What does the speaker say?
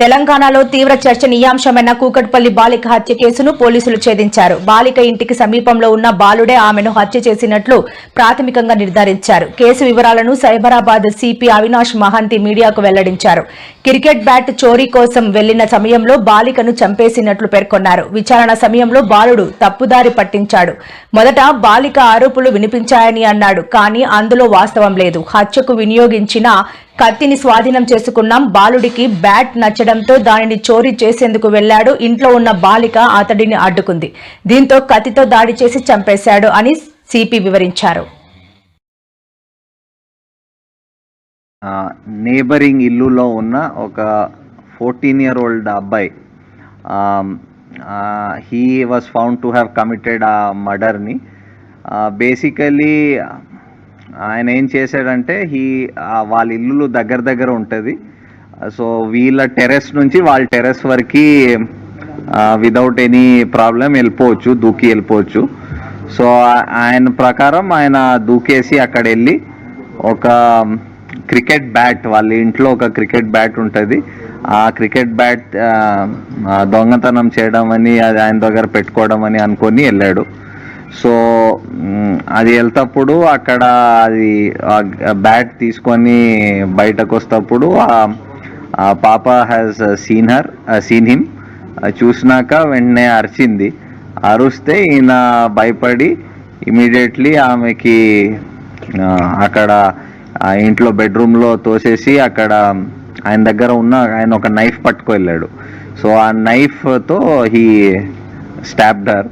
తెలంగాణలో తీవ్ర చర్చనీయాంశమైన కూకట్పల్లి బాలిక హత్య కేసును పోలీసులు ఛేదించారు. బాలిక ఇంటికి సమీపంలో ఉన్న బాలుడే ఆమెను హత్య చేసినట్లు ప్రాథమికంగా నిర్ధారించారు. కేసు వివరాలను సైబరాబాద్ సిపి అవినాష్ మహంతి మీడియాకు వెల్లడించారు. క్రికెట్ బ్యాట్ చోరీ కోసం వెళ్ళిన సమయంలో బాలికను చంపేసినట్లు పేర్కొన్నారు. విచారణ సమయంలో బాలుడు తప్పుదారి పట్టించాడు. మొదట బాలిక ఆరోపులు వినిపించాయని అన్నాడు కానీ అందులో వాస్తవం లేదు. హత్యకు వినియోగించిన కత్తిని స్వాధీనం చేసుకున్నాం. బాలుడికి బ్యాట్ నచ్చడంతో దానిని చోరీ చేసేందుకు వెళ్ళాడు ఇంట్లో ఉన్న బాలిక అతడిని అడ్డుకుంది. దీంతో కత్తితో దాడి చేసి చంపేశాడు అని సిపి వివరించారు. నేబరింగ్ ఇల్లులో ఉన్న ఒక ఫోర్టీన్ ఇయర్ ఓల్డ్ అబ్బాయి he was found to have committed a మర్డర్ని basically ఆయన ఏం చేశాడంటే హీ వాళ్ళ ఇల్లు దగ్గర దగ్గర ఉంటుంది. సో వీళ్ళ టెర్రస్ నుంచి వాళ్ళ టెర్రస్ వరకు విదౌట్ ఎనీ ప్రాబ్లం వెళ్ళిపోవచ్చు దూకి వెళ్ళిపోవచ్చు. సో ఆయన ప్రకారం ఆయన దూకేసి అక్కడ వెళ్ళి ఒక క్రికెట్ బ్యాట్ వాళ్ళ ఇంట్లో ఒక క్రికెట్ బ్యాట్ ఉంటుంది. ఆ క్రికెట్ బ్యాట్ దొంగతనం చేయడం అని అది ఆయన దగ్గర పెట్టుకోవడం అని అనుకొని వెళ్ళాడు. సో అది వెళ్తప్పుడు అక్కడ అది బ్యాట్ తీసుకొని బయటకు వస్తప్పుడు ఆ- పాప has seen her seen him చూసినాక వెంటనే అరిచింది. అరుస్తే ఈయన భయపడి ఇమీడియట్లీ ఆమెకి అక్కడ ఆ ఇంట్లో బెడ్రూమ్లో తోసేసి అక్కడ ఆయన దగ్గర ఉన్న ఆయన ఒక నైఫ్ పట్టుకు వెళ్ళాడు సో ఆ నైఫ్తో హీ స్టాప్డర్